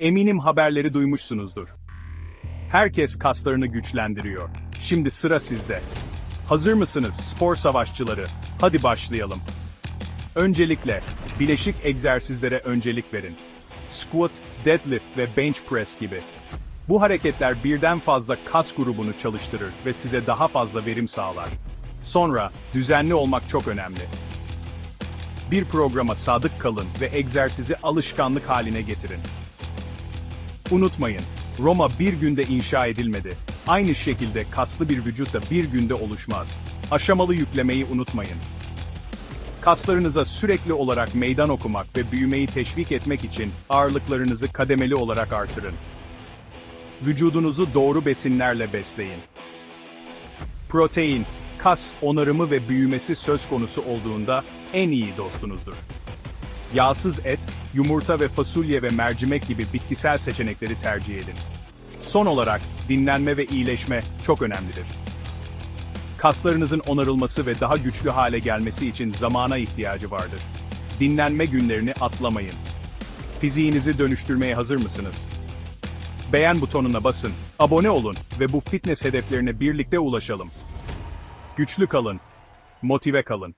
Eminim haberleri duymuşsunuzdur. Herkes kaslarını güçlendiriyor. Şimdi sıra sizde. Hazır mısınız spor savaşçıları? Hadi başlayalım. Öncelikle, bileşik egzersizlere öncelik verin. Squat, deadlift ve bench press gibi. Bu hareketler birden fazla kas grubunu çalıştırır ve size daha fazla verim sağlar. Sonra, düzenli olmak çok önemli. Bir programa sadık kalın ve egzersizi alışkanlık haline getirin. Unutmayın, Roma bir günde inşa edilmedi. Aynı şekilde kaslı bir vücut da bir günde oluşmaz. Aşamalı yüklemeyi unutmayın. Kaslarınıza sürekli olarak meydan okumak ve büyümeyi teşvik etmek için ağırlıklarınızı kademeli olarak artırın. Vücudunuzu doğru besinlerle besleyin. Protein, kas onarımı ve büyümesi söz konusu olduğunda en iyi dostunuzdur. Yağsız et, yumurta ve fasulye ve mercimek gibi bitkisel seçenekleri tercih edin. Son olarak, dinlenme ve iyileşme çok önemlidir. Kaslarınızın onarılması ve daha güçlü hale gelmesi için zamana ihtiyacı vardır. Dinlenme günlerini atlamayın. Fiziğinizi dönüştürmeye hazır mısınız? Beğen butonuna basın, abone olun ve bu fitness hedeflerine birlikte ulaşalım. Güçlü kalın, motive kalın.